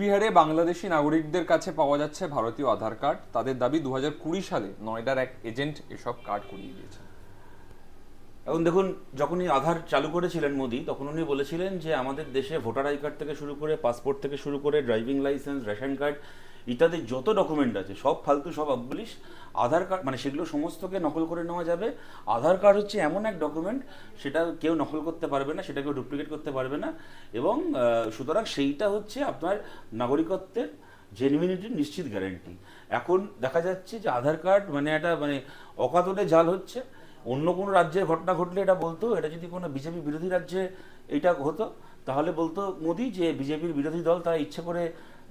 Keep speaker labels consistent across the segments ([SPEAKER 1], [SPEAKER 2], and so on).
[SPEAKER 1] বিহারে বাংলাদেশি নাগরিকদের কাছে পাওয়া যাচ্ছে ভারতীয় আধার কার্ড। তাদের দাবি দু সালে নয়ডার এক এজেন্ট এসব কার্ড করিয়ে দিয়েছে
[SPEAKER 2] এখন দেখুন, যখনই আধার চালু করেছিলেন মোদি, তখন উনি বলেছিলেন যে আমাদের দেশে ভোটার আই কার্ড থেকে শুরু করে পাসপোর্ট থেকে শুরু করে ড্রাইভিং লাইসেন্স, রেশন কার্ড ইত্যাদি যত ডকুমেন্ট আছে, সব ফালতু সব আবলিশ আধার কার্ড মানে সেগুলো সমস্তকে নকল করে নেওয়া যাবে। আধার কার্ড হচ্ছে এমন এক ডকুমেন্ট সেটা কেউ নকল করতে পারবে না, সেটা কেউ ডুপ্লিকেট করতে পারবে না। এবং সুতরাং সেইটা হচ্ছে আপনার নাগরিকত্বের জেনুইনিটির নিশ্চিত গ্যারেন্টি এখন দেখা যাচ্ছে যে আধার কার্ড মানে একটা মানে অকাতরে জাল হচ্ছে। অন্য কোনো রাজ্যের ঘটনা ঘটলে এটা বলতো, এটা যদি কোনো বিজেপি বিরোধী রাজ্যে এটা হতো, তাহলে বলতো মোদি যে বিজেপির বিরোধী দল, তারা ইচ্ছে করে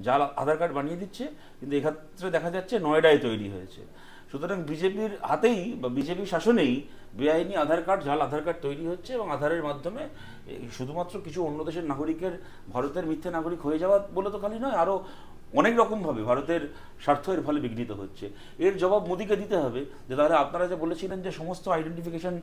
[SPEAKER 2] জাল আধার কার্ড বানিয়ে দিচ্ছে, কিন্তু এক্ষেত্রে দেখা যাচ্ছে নয়ডায় তৈরি হয়েছে। সুতরাং বিজেপির হাতেই বা বিজেপি শাসনেই বেআইনি আধার কার্ড, জাল আধার কার্ড তৈরি হচ্ছে এবং আধারের মাধ্যমে শুধুমাত্র কিছু অন্য দেশের নাগরিকের, ভারতের মিথ্যে নাগরিক হয়ে যাওয়া বলে তো খালি নয় আরও অনেক রকমভাবে ভারতের স্বার্থ এর ফলে বিঘ্নিত হচ্ছে। এর জবাব মোদিকে দিতে হবে যে, তাহলে আপনারা যে বলেছিলেন যে সমস্ত আইডেন্টিফিকেশন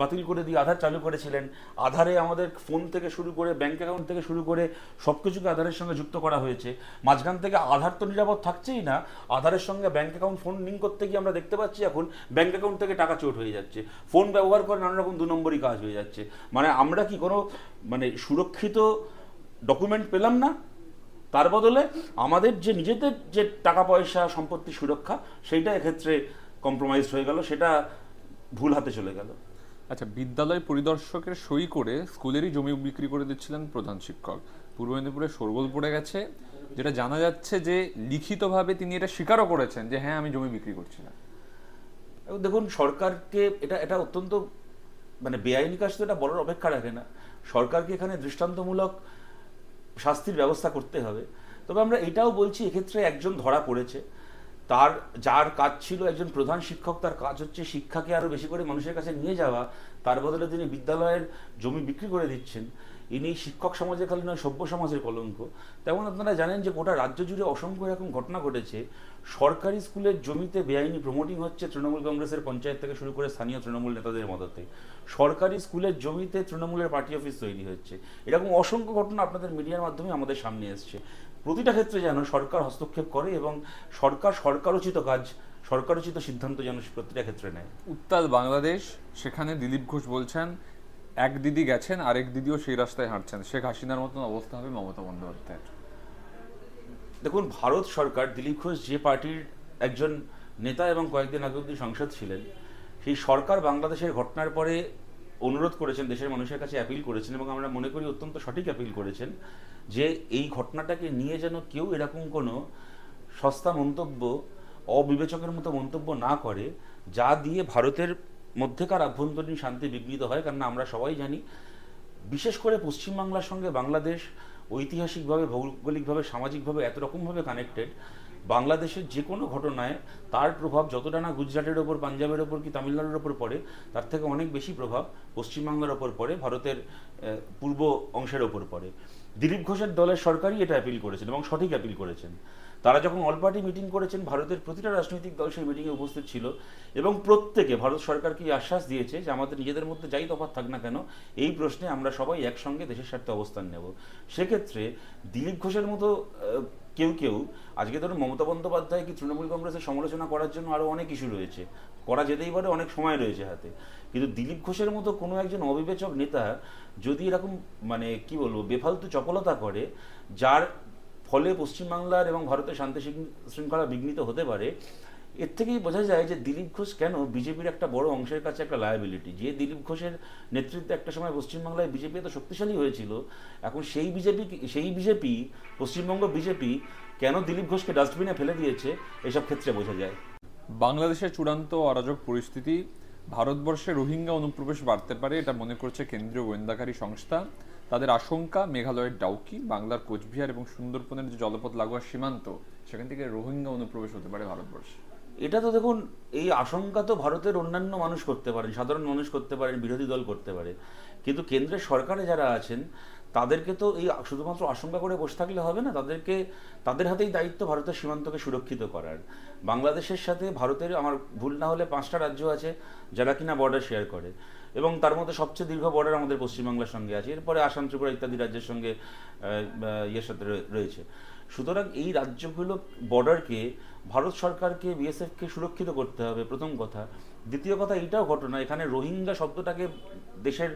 [SPEAKER 2] বাতিল করে দিয়ে আধার চালু করেছিলেন, আধারে আমাদের ফোন থেকে শুরু করে ব্যাঙ্ক অ্যাকাউন্ট থেকে শুরু করে সব কিছুকে আধারের সঙ্গে যুক্ত করা হয়েছে। মাঝখান থেকে আধার তো নিরাপদ থাকছেই না, আধারের সঙ্গে ব্যাঙ্ক অ্যাকাউন্ট ফোন লিঙ্ক করতে গিয়ে আমরা দেখতে পাচ্ছি এখন ব্যাঙ্ক অ্যাকাউন্ট থেকে টাকা চোট হয়ে যাচ্ছে। ফোন ব্যবহার করে নানা রকম দু নম্বরই কাজ হয়ে যাচ্ছে। মানে আমরা কি কোনো মানে সুরক্ষিত ডকুমেন্ট পেলাম না? তার বদলে আমাদের যে নিজেদের যে টাকা পয়সা সম্পত্তি সুরক্ষা সেইটা এক্ষেত্রে কম্প্রোমাইজ হয়ে গেল সেটা ভুল হাতে চলে গেল।
[SPEAKER 1] আচ্ছা বিদ্যালয় পরিদর্শকের সই করে স্কুলেরই জমি বিক্রি করে দিচ্ছিলেন প্রধান শিক্ষক। পূর্ব মেদিনীপুরে শোরগোল পড়ে গেছে যেটা জানা যাচ্ছে যে লিখিতভাবে তিনি এটা স্বীকারও করেছেন যে হ্যাঁ আমি জমি বিক্রি করছি না।
[SPEAKER 2] দেখুন সরকারকে এটা এটা অত্যন্ত মানে বেআইনি কাজ তো এটা বলার অপেক্ষা রাখে না। সরকারকে এখানে দৃষ্টান্তমূলক শাস্তির ব্যবস্থা করতে হবে। তবে আমরা এটাও বলছি, এক্ষেত্রে একজন ধরা পড়েছে। তার, যার কাজ ছিল একজন প্রধান শিক্ষক, তার কাজ হচ্ছে শিক্ষাকে আরও বেশি করে মানুষের কাছে নিয়ে যাওয়া। তার বদলে তিনি বিদ্যালয়ের জমি বিক্রি করে দিচ্ছেন। ইনি শিক্ষক সমাজের খালি নয় সভ্য সমাজের কলঙ্ক। তেমন আপনারা জানেন যে গোটা রাজ্য জুড়ে অসংখ্য এরকম ঘটনা ঘটেছে। সরকারি স্কুলের জমিতে বেআইনি প্রমোটিং হচ্ছে তৃণমূল কংগ্রেসের পঞ্চায়েত থেকে শুরু করে স্থানীয় তৃণমূল নেতাদের মদতে সরকারি স্কুলের জমিতে তৃণমূলের পার্টি অফিস তৈরি হচ্ছে। এরকম অসংখ্য ঘটনা আপনাদের মিডিয়ার মাধ্যমে আমাদের সামনে এসছে। প্রতিটা ক্ষেত্রে যেন সরকার হস্তক্ষেপ করে এবং সরকার সরকারোচিত কাজ, সরকারোচিত সিদ্ধান্ত যেন প্রতিটা ক্ষেত্রে নেয়।
[SPEAKER 1] উত্তাল বাংলাদেশ, সেখানে দিলীপ ঘোষ বলছেন এক দিদি গেছেন, আরেক দিদিও সেই রাস্তায় হাঁটছেন। শেখ হাসিনার মতন অবস্থা হবে মমতা বন্দ্যোপাধ্যায়ের।
[SPEAKER 2] দেখুন, ভারত সরকার, দিলীপ ঘোষ যে পার্টির একজন নেতা এবং কয়েকদিন আগে অব্দি সংসদ ছিলেন, সেই সরকার বাংলাদেশের ঘটনার পরে অনুরোধ করেছেন, দেশের মানুষের কাছে অ্যাপিল করেছেন এবং আমরা মনে করি অত্যন্ত সঠিক অ্যাপিল করেছেন যে এই ঘটনাটাকে নিয়ে যেন কেউ এরকম কোনো সস্তা মন্তব্য, অবিবেচকের মতো মন্তব্য না করে, যা দিয়ে ভারতের মধ্যেকার আভ্যন্তরীণ শান্তি বিঘ্নিত হয় কারণ আমরা সবাই জানি, বিশেষ করে পশ্চিমবাংলার সঙ্গে বাংলাদেশ ঐতিহাসিকভাবে, ভৌগোলিকভাবে, সামাজিকভাবে এত রকমভাবে কানেক্টেড বাংলাদেশের যে কোনো ঘটনায় তার প্রভাব যতটা না গুজরাটের ওপর, পাঞ্জাবের ওপর কি তামিলনাড়ুর ওপর পড়ে, তার থেকে অনেক বেশি প্রভাব পশ্চিমবাংলার ওপর পড়ে, ভারতের পূর্ব অংশের ওপর পড়ে। দিলীপ ঘোষের দলের সরকারই এটা অ্যাপিল করেছেন এবং সঠিক অ্যাপিল করেছেন। তারা যখন অল পার্টি মিটিং করেছেন, ভারতের প্রতিটা রাজনৈতিক দল সেই মিটিংয়ে উপস্থিত ছিল এবং প্রত্যেকে, ভারত সরকারকে আশ্বাস দিয়েছে যে আমাদের নিজেদের মধ্যে যাই তফাৎ থাক না কেন, এই প্রশ্নে আমরা সবাই একসঙ্গে দেশের স্বার্থে অবস্থান নেব। সেক্ষেত্রে দিলীপ ঘোষের মতো কেউ কেউ, আজকে ধরুন মমতা বন্দ্যোপাধ্যায় কি তৃণমূল কংগ্রেসের সমালোচনা করার জন্য আরও অনেক ইস্যু রয়েছে। করা যেতেই পারে, অনেক সময় রয়েছে হাতে। কিন্তু দিলীপ ঘোষের মতো কোনো একজন অবিবেচক নেতা যদি এরকম মানে কি বলব, বেফালতু চপলতা করে, যার ফলে পশ্চিমবাংলার এবং ভারতের শান্তি শৃঙ্খলা বিঘ্নিত হতে পারে, এর থেকেই বোঝা যায় যে দিলীপ ঘোষ কেন বিজেপির একটা বড় অংশের কাছে একটা লায়াবিলিটি যে দিলীপ ঘোষের নেতৃত্বে একটা সময় পশ্চিমবাংলায় বিজেপি এত শক্তিশালী হয়েছিল, এখন সেই বিজেপি সেই বিজেপি, পশ্চিমবঙ্গ বিজেপি কেন দিলীপ ঘোষকে ডাস্টবিনে ফেলে দিয়েছে? এসব ক্ষেত্রে বোঝা যায়।
[SPEAKER 1] বাংলাদেশের চূড়ান্ত অরাজক পরিস্থিতি ভারতবর্ষে রোহিঙ্গা অনুপ্রবেশ বাড়তে পারে, এটা মনে করছে কেন্দ্রীয় গোয়েন্দাকারী সংস্থা। তাদের আশঙ্কা, মেঘালয়ের ডাউকি, বাংলার কোচবিহার এবং সুন্দরবনের যে জলপথ লাগোয়া সীমান্ত, সেখান থেকে রোহিঙ্গা অনুপ্রবেশ হতে পারে ভারতবর্ষে।
[SPEAKER 2] এটা তো দেখুন, এই আশঙ্কা তো ভারতের অন্যান্য মানুষ করতে পারেন, সাধারণ মানুষ করতে পারেন, বিরোধী দল করতে পারে। কিন্তু কেন্দ্রের সরকারে যারা আছেন, তাদেরকে তো এই শুধুমাত্র আশঙ্কা করে বসে থাকলে হবে না, তাদেরকে, তাদের হাতেই দায়িত্ব ভারতের সীমান্তকে সুরক্ষিত করার। বাংলাদেশের সাথে ভারতের, আমার ভুল না হলে পাঁচটা রাজ্য আছে যারা কিনা বর্ডার শেয়ার করে। এবং তার মধ্যে সবচেয়ে দীর্ঘ বর্ডার আমাদের পশ্চিমবাংলার সঙ্গে আছে। এরপরে আসাম, ত্রিপুরা ইত্যাদি রাজ্যের সঙ্গে ইয়ের সাথে রয়েছে। সুতরাং এই রাজ্যগুলো বর্ডারকে ভারত সরকারকে বিএসএফকে সুরক্ষিত করতে হবে, প্রথম কথা। দ্বিতীয় কথা, এইটাও ঘটনা, এখানে রোহিঙ্গা শব্দটাকে দেশের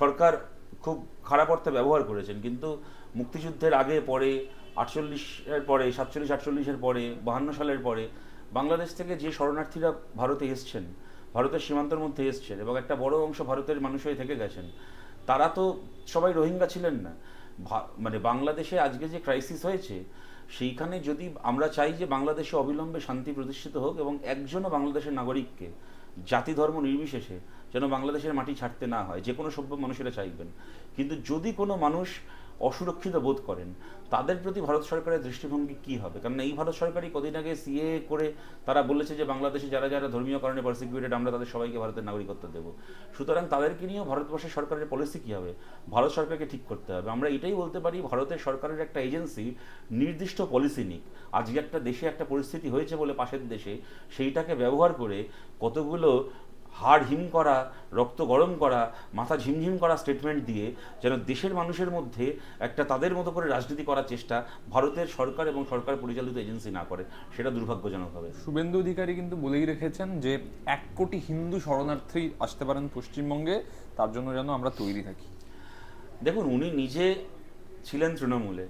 [SPEAKER 2] সরকার খুব খারাপ অর্থে ব্যবহার করেছেন। কিন্তু মুক্তিযুদ্ধের আগে, পরে আটচল্লিশের পরে, সাতচল্লিশ আটচল্লিশের পরে, বাহান্ন সালের পরে, বাংলাদেশ থেকে যে শরণার্থীরা ভারতে এসছেন ভারতের সীমান্তের মধ্যে এসছেন এবং একটা বড় অংশ ভারতের মানুষ হয়ে থেকে গেছেন। তারা তো সবাই রোহিঙ্গা ছিলেন না। মানে বাংলাদেশে আজকে যে ক্রাইসিস হয়েছে, সেইখানে যদি আমরা চাই যে বাংলাদেশে অবিলম্বে শান্তি প্রতিষ্ঠিত হোক এবং একজনও বাংলাদেশের নাগরিককে, জাতি ধর্ম নির্বিশেষে যেন বাংলাদেশের মাটি ছাড়তে না হয়, যে কোনো সভ্য মানুষেরা চাইবেন। কিন্তু যদি কোনো মানুষ অসুরক্ষিত বোধ করেন। তাদের প্রতি ভারত সরকারের দৃষ্টিভঙ্গি কি হবে? কারণ এই ভারত সরকারই কদিন আগে সিএ করে তারা বলেছে যে, বাংলাদেশে যারা যারা ধর্মীয় কারণে পারসিকিউটেড আমরা তাদের সবাইকে ভারতের নাগরিকত্ব দেবো। সুতরাং তাদেরকে নিয়েও ভারতবর্ষের সরকারের পলিসি কী হবে? ভারত সরকারকে ঠিক করতে হবে। আমরা এটাই বলতে পারি, ভারতের সরকারের একটা এজেন্সি নির্দিষ্ট পলিসি নিক। আজকে একটা দেশে একটা পরিস্থিতি হয়েছে বলে পাশের দেশে, সেইটাকে ব্যবহার করে কতগুলো হাড় হিম করা রক্ত গরম করা মাথা ঝিমঝিম করা স্টেটমেন্ট দিয়ে যেন দেশের মানুষের মধ্যে একটা তাদের মতো করে রাজনীতি করার চেষ্টা ভারতের সরকার এবং সরকার পরিচালিত এজেন্সি না করে সেটা দুর্ভাগ্যজনক হবে।
[SPEAKER 1] শুভেন্দু অধিকারী কিন্তু বলেই রেখেছেন যে এক কোটি হিন্দু শরণার্থী আসতে পারেন পশ্চিমবঙ্গে তার জন্য যেন আমরা তৈরি থাকি।
[SPEAKER 2] দেখুন উনি নিজে ছিলেন তৃণমূলে।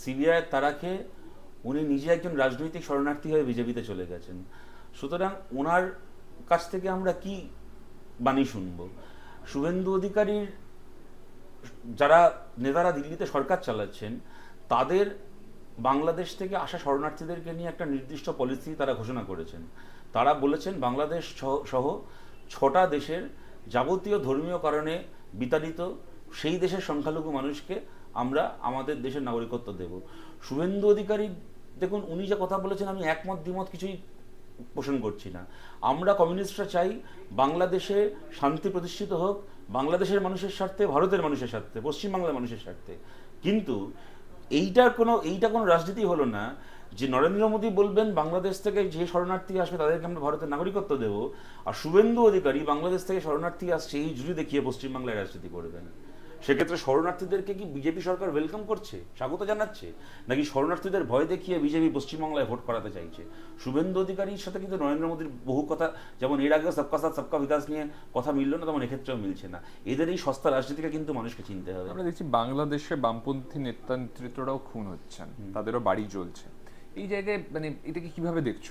[SPEAKER 2] সিবিআইয়ের তারাকে উনি নিজে একজন রাজনৈতিক শরণার্থী হয়ে বিজেপিতে চলে গেছেন। সুতরাং ওনার কাছ থেকে আমরা কি বাণী শুনব? শুভেন্দু অধিকারীর যারা নেতারা দিল্লিতে সরকার চালাচ্ছেন, তাদের বাংলাদেশ থেকে আসা শরণার্থীদেরকে নিয়ে একটা নির্দিষ্ট পলিসি তারা ঘোষণা করেছেন। তারা বলেছেন, বাংলাদেশ সহ- ছটা দেশের যাবতীয় ধর্মীয় কারণে বিতাড়িত, সেই দেশের সংখ্যালঘু মানুষকে আমরা আমাদের দেশের নাগরিকত্ব দেব। শুভেন্দু অধিকারী, দেখুন, উনি যে কথা বলেছেন, আমি একমত, দ্বিমত কিছুই পোষণ করছি না। আমরা কমিউনিস্টরা চাই বাংলাদেশে শান্তি প্রতিষ্ঠিত হোক, বাংলাদেশের মানুষের স্বার্থে, ভারতের মানুষের স্বার্থে, পশ্চিমবাংলার মানুষের স্বার্থে। কিন্তু এইটার কোনো, এইটা কোনো রাজনীতি হলো না যে নরেন্দ্র মোদী বলবেন, বাংলাদেশ থেকে যে শরণার্থী আসবে, তাদেরকে আমরা ভারতের নাগরিকত্ব দেবো। আর শুভেন্দু অধিকারী, বাংলাদেশ থেকে শরণার্থী আসছে, এই জুড়ি দেখিয়ে পশ্চিমবাংলায় রাজনীতি করবেন। সেক্ষেত্রে শরণার্থীদেরকে কি বিজেপি সরকার ওয়েলকাম করছে? স্বাগত জানাচ্ছে? নাকি শরণার্থীদের ভয় দেখিয়ে বিজেপি পশ্চিমবাংলায় ভোট করাতে চাইছে? শুভেন্দু অধিকারীর সাথে কিন্তু নরেন্দ্র মোদীর বহু কথা যেমন এর আগে সবকা সাথ সবকা বিকাশ নিয়ে কথা মিলল না তেমন এক্ষেত্রেও মিলছে না। এদের এই সস্তা রাজনীতিকে কিন্তু মানুষকে চিনতে হবে।
[SPEAKER 1] আমরা দেখছি বাংলাদেশে বামপন্থী নেতা নেতৃত্বরাও খুন হচ্ছেন। তাদেরও বাড়ি জ্বলছে। এই জায়গায় মানে এটাকে কীভাবে দেখছ?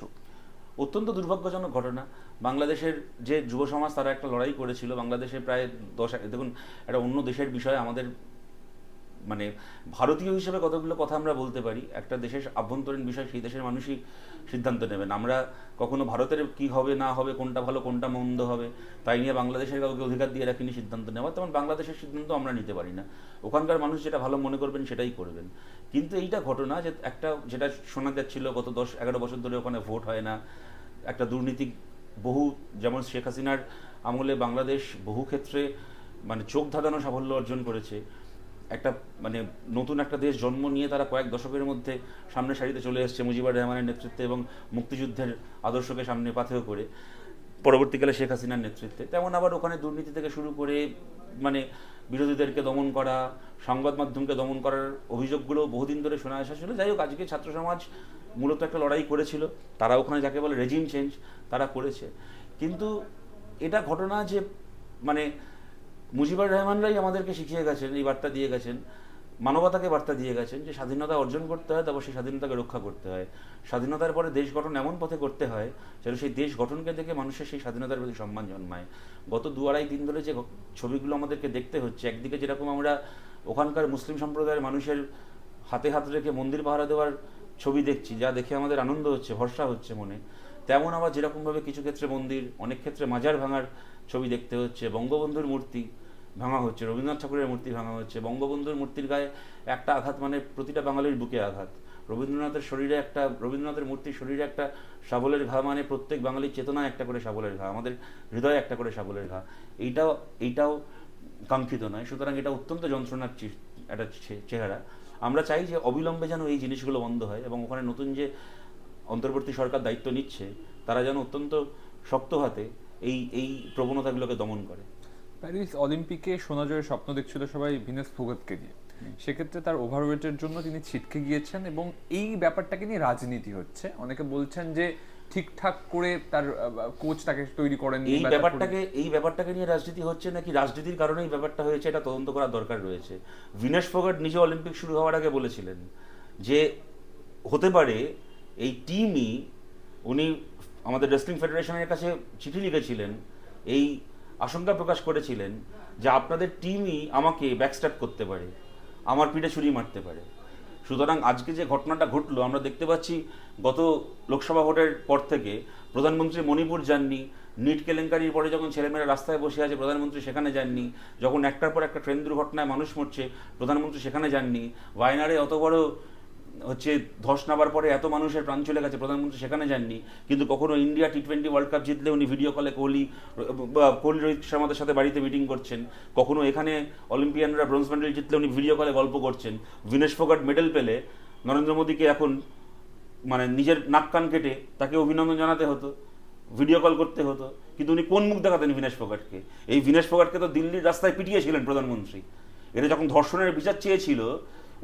[SPEAKER 2] অত্যন্ত দুর্ভাগ্যজনক ঘটনা। বাংলাদেশের যে যুব সমাজ, তারা একটা লড়াই করেছিল। বাংলাদেশে প্রায় দশ, দেখুন, একটা অন্য দেশের বিষয়ে আমাদের মানে ভারতীয় হিসেবে কতগুলো কথা আমরা বলতে পারি, একটা দেশের আভ্যন্তরীণ বিষয়, সেই দেশের মানুষই সিদ্ধান্ত নেবেন। আমরা কখনো ভারতের কি হবে, না হবে, কোনটা ভালো, কোনটা মন্দ হবে, তাই নিয়ে বাংলাদেশের কাউকে অধিকার দিয়ে রাখিনি সিদ্ধান্ত নেওয়া। তেমন বাংলাদেশের সিদ্ধান্ত আমরা নিতে পারি না। ওখানকার মানুষ যেটা ভালো মনে করবেন, সেটাই করবেন। কিন্তু এইটা ঘটনা যে একটা, যেটা শোনা যাচ্ছিল গত দশ, এগারো বছর ধরে ওখানে ভোট হয় না। একটা দুর্নীতি বহু, যেমন শেখ হাসিনার আমলে বাংলাদেশ বহু ক্ষেত্রে মানে চোখ ধাঁধানো সাফল্য অর্জন করেছে। একটা মানে নতুন একটা দেশ জন্ম নিয়ে তারা কয়েক দশকের মধ্যে সামনে সারিতে চলে এসেছে মুজিবুর রহমানের নেতৃত্বে এবং মুক্তিযুদ্ধের আদর্শকে সামনে পাথেয় করে পরবর্তীকালে শেখ হাসিনার নেতৃত্বে। তেমন আবার ওখানে দুর্নীতি থেকে শুরু করে মানে বিরোধীদেরকে দমন করা, সংবাদ মাধ্যমকে দমন করার অভিযোগগুলো বহুদিন ধরে শোনা আসা ছিল। যাই হোক, আজকে ছাত্র সমাজ মূলত একটা লড়াই করেছিল। তারা ওখানে যাকে বলে রেজিম চেঞ্জ তারা করেছে। কিন্তু এটা ঘটনা যে মানে মুজিবুর রহমানরাই আমাদেরকে শিখিয়ে গেছেন, এই বার্তা দিয়ে গেছেন মানবতাকে বার্তা দিয়ে গেছেন যে স্বাধীনতা অর্জন করতে হয়, তারপর সেই স্বাধীনতাকে রক্ষা করতে হয়। স্বাধীনতার পরে দেশ গঠন এমন পথে করতে হয় যেন সেই দেশ গঠনকে দেখে মানুষের সেই স্বাধীনতার প্রতি সম্মান জন্মায়। গত দু আড়াই দিন ধরে যে ছবিগুলো আমাদেরকে দেখতে হচ্ছে, একদিকে যেরকম আমরা ওখানকার মুসলিম সম্প্রদায়ের মানুষের হাতে হাত রেখে মন্দির পাহারা দেওয়ার ছবি দেখছি, যা দেখে আমাদের আনন্দ হচ্ছে, ভরসা হচ্ছে মনে। তেমন আবার যেরকমভাবে কিছু ক্ষেত্রে মন্দির, অনেক ক্ষেত্রে মাজার ভাঙার ছবি দেখতে হচ্ছে, বঙ্গবন্ধুর মূর্তি ভাঙা হচ্ছে রবীন্দ্রনাথ ঠাকুরের মূর্তি ভাঙা হচ্ছে, বঙ্গবন্ধুর মূর্তির গায়ে একটা আঘাত মানে প্রতিটা বাঙালির বুকে আঘাত। রবীন্দ্রনাথের শরীরে একটা, রবীন্দ্রনাথের মূর্তির শরীরে একটা সাবলের ঘা মানে প্রত্যেক বাঙালির চেতনায় একটা করে সাবলের ঘা, আমাদের হৃদয়ে একটা করে সাবলের ঘা। এইটাও এইটাও কাঙ্ক্ষিত নয়, সুতরাং এটা অত্যন্ত যন্ত্রণার একটা চেহারা। আমরা চাই যে অবিলম্বে যেন এই জিনিসগুলো বন্ধ হয় এবং ওখানে নতুন যে অন্তর্বর্তী সরকার দায়িত্ব নিচ্ছে, তারা যেন অত্যন্ত শক্ত হাতে এই এই প্রবণতাগুলোকে দমন করে।
[SPEAKER 1] প্যারিস অলিম্পিকে সোনা জয়ের স্বপ্ন দেখছিল সবাই ভিনেস ফোগতকে দিয়ে সেক্ষেত্রে তার ওভারওয়েটের জন্য তিনি ছিটকে গিয়েছেন এবং এই ব্যাপারটাকে নিয়ে রাজনীতি হচ্ছে। অনেকে বলছেন যে ঠিকঠাক করে তার কোচ তাকে তৈরি করেন
[SPEAKER 2] এই ব্যাপারটাকে এই ব্যাপারটাকে নিয়ে রাজনীতি হচ্ছে নাকি? রাজনীতির কারণে এই ব্যাপারটা হয়েছে এটা তদন্ত করার দরকার রয়েছে। ভিনেশ ফোগাট নিজে অলিম্পিক শুরু হওয়ার আগে বলেছিলেন যে হতে পারে এই টিমই উনি আমাদের রেসলিং ফেডারেশনের কাছে চিঠি লিখেছিলেন এই আশঙ্কা প্রকাশ করেছিলেন যে আপনাদের টিমই আমাকে ব্যাকস্ট্যাপ করতে পারে, আমার পিঠে ছুরি মারতে পারে। সুতরাং আজকে যে ঘটনাটা ঘটলো, আমরা দেখতে পাচ্ছি গত লোকসভা ভোটের পর থেকে প্রধানমন্ত্রী মণিপুর যাননি, নিট কেলেঙ্কারির পরে যখন ছেলেমেয়েরা রাস্তায় বসে আছে, প্রধানমন্ত্রী সেখানে যাননি, যখন একটার পর একটা ট্রেন দুর্ঘটনায় মানুষ মরছে, প্রধানমন্ত্রী সেখানে যাননি, ওয়াইনারে অত বড় হচ্ছে ধস নাবার পরে এত মানুষের প্রাণ চলে গেছে, প্রধানমন্ত্রী সেখানে যাননি, কিন্তু কখনো India T twenty world cup জিতলে উনি ভিডিও কলে কোহলি কোহলি রোহিত শর্মাদের সাথে বাড়িতে মিটিং করছেন, কখনো এখানে অলিম্পিয়ানরা ব্রোঞ্জ মেডেল জিতলে উনি ভিডিও কলে গল্প করছেন, ভিনেশ ফোগাট মেডেল পেলে নরেন্দ্র মোদীকে এখন মানে নিজের নাক কান কেটে তাকে অভিনন্দন জানাতে হতো ভিডিও কল করতে হতো, কিন্তু উনি কোন মুখ দেখাতেন ভিনেশ ফোগাটকে? এই ভিনেশ ফোগাটকে তো দিল্লির রাস্তায় পিটিয়েছিলেন প্রধানমন্ত্রী। এটা যখন ধর্ষণের বিচার চেয়েছিল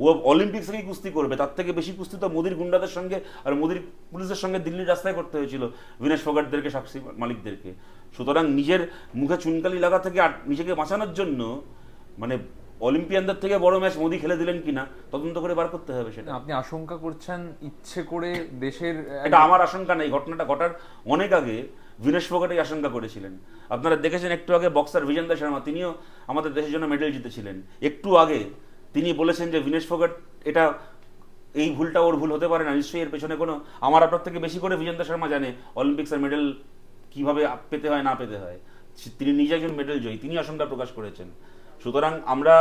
[SPEAKER 2] ও অলিম্পিক্স থেকেই কুস্তি করবে তার থেকে বেশি কুস্তি তো মোদির গুন্ডাদের সঙ্গে আর মোদির পুলিশের সঙ্গে দিল্লির রাস্তায় করতে হয়েছিল বিনেশ ফোগাটদেরকে সাক্ষী মালিকদেরকে। সুতরাং নিজের মুখে চুনকালি লাগা থেকে আর নিজেকে বাঁচানোর জন্য মানে অলিম্পিয়ানদের থেকে বড় ম্যাচ মোদি খেলে দিলেন কিনা তদন্ত করে বার করতে হবে সেটা।
[SPEAKER 1] আপনি আশঙ্কা করছেন ইচ্ছে করে দেশের
[SPEAKER 2] এটা আমার আশঙ্কা নেই ঘটনাটা ঘটার অনেক আগে বিনেশ ফোগাটই আশঙ্কা করেছিলেন। আপনারা দেখেছেন একটু আগে বক্সার বিজেন্দ্র শর্মা তিনিও আমাদের দেশের জন্য মেডেল জিতেছিলেন। একটু আগে তিনি বলেছেন যে বিনেশ ফোগাট, এটা, এই ভুলটা ওর ভুল হতে পারে না, নিশ্চয়ই এর পেছনে কোনো, আমার আপনার থেকে বেশি করে বিজেন্দ্র শর্মা জানে অলিম্পিক্সের মেডেল কীভাবে পেতে হয়, না পেতে হয়। তিনি নিজে একজন মেডেল জয়ী, তিনি আশঙ্কা প্রকাশ করেছেন। সুতরাং আমরা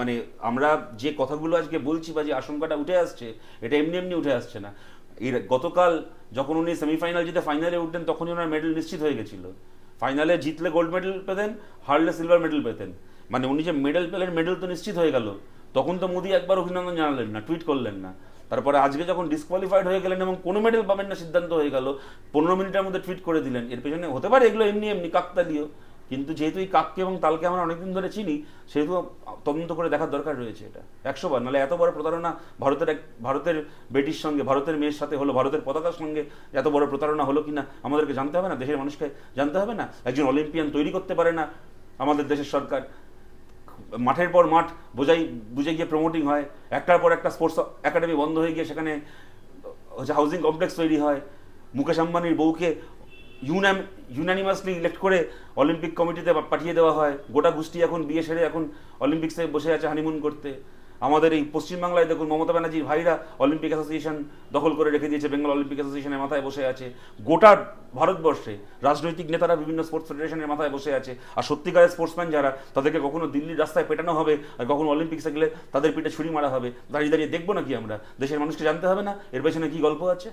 [SPEAKER 2] মানে আমরা যে কথাগুলো আজকে বলছি বা যে আশঙ্কাটা উঠে আসছে, এটা এমনি এমনি উঠে আসছে না। এর, গতকাল যখন উনি সেমিফাইনাল জিতে ফাইনালে উঠতেন তখনই ওনার মেডেল নিশ্চিত হয়ে গেছিল। ফাইনালে জিতলে গোল্ড মেডেল পেতেন, হারলে সিলভার মেডেল পেতেন। মানে উনি যে মেডেল পেলেন মেডেল তো নিশ্চিত হয়ে গেল। তখন তো মোদী একবার অভিনন্দন জানালেন না, টুইট করলেন না। তারপরে আজকে যখন ডিসকোয়ালিফাইড হয়ে গেলেন এবং কোনো মেডেল পাবেন না সিদ্ধান্ত হয়ে গেল, পনেরো মিনিটের মধ্যে টুইট করে দিলেন। এর পেছনে হতে পারে এগুলো এমনি এমনি কাকতালীয় কিন্তু যেহেতু এই কাককে এবং তালকে আমরা অনেকদিন ধরে চিনি, সেহেতু তদন্ত করে দেখার দরকার রয়েছে এটা। একশো বার, নাহলে এত বড় প্রতারণা ভারতের এক, ভারতের বেটির সঙ্গে, ভারতের মেয়ের সাথে হলো, ভারতের পতাকার সঙ্গে এত বড় প্রতারণা হলো কিনা, আমাদেরকে জানতে হবে না? দেশের মানুষকে জানতে হবে না? একজন অলিম্পিয়ান তৈরি করতে পারে না আমাদের দেশের সরকার। মাঠের পর মাঠ বোঝাই, বুঝে গিয়ে প্রমোটিং হয়। একটার পর একটা স্পোর্টস একাডেমি বন্ধ হয়ে গিয়ে সেখানে হচ্ছে হাউজিং কমপ্লেক্স তৈরি হয়। মুকেশ আম্বানির বউকে ইউনাম ইউনানিমাসলি ইলেক্ট করে অলিম্পিক কমিটিতে পাঠিয়ে দেওয়া হয়। গোটা গোষ্ঠী এখন বিয়ে সেরে এখন অলিম্পিক্সে বসে আছে হানিমুন করতে। আমাদের এই পশ্চিমবাংলায় দেখুন মমতা ব্যানার্জির ভাইরা অলিম্পিক অ্যাসোসিয়েশন দখল করে রেখে দিয়েছে, বেঙ্গল অলিম্পিক অ্যাসোসিয়েশনের মাথায় বসে আছে। গোটা ভারতবর্ষে রাজনৈতিক নেতারা বিভিন্ন স্পোর্টস ফেডারেশনের মাথায় বসে আছে। আর সত্যিকারের স্পোর্টসম্যান যারা, তাদেরকে কখনো দিল্লির রাস্তায় পেটানো হবে আর কখনো অলিম্পিক্সে গেলে তাদের পিঠে ছুরি মারা হবে। দাঁড়িয়ে দাঁড়িয়ে দেখব নাকি আমরা? দেশের মানুষকে জানতে হবে না? এর পেছনে কি গল্প আছে?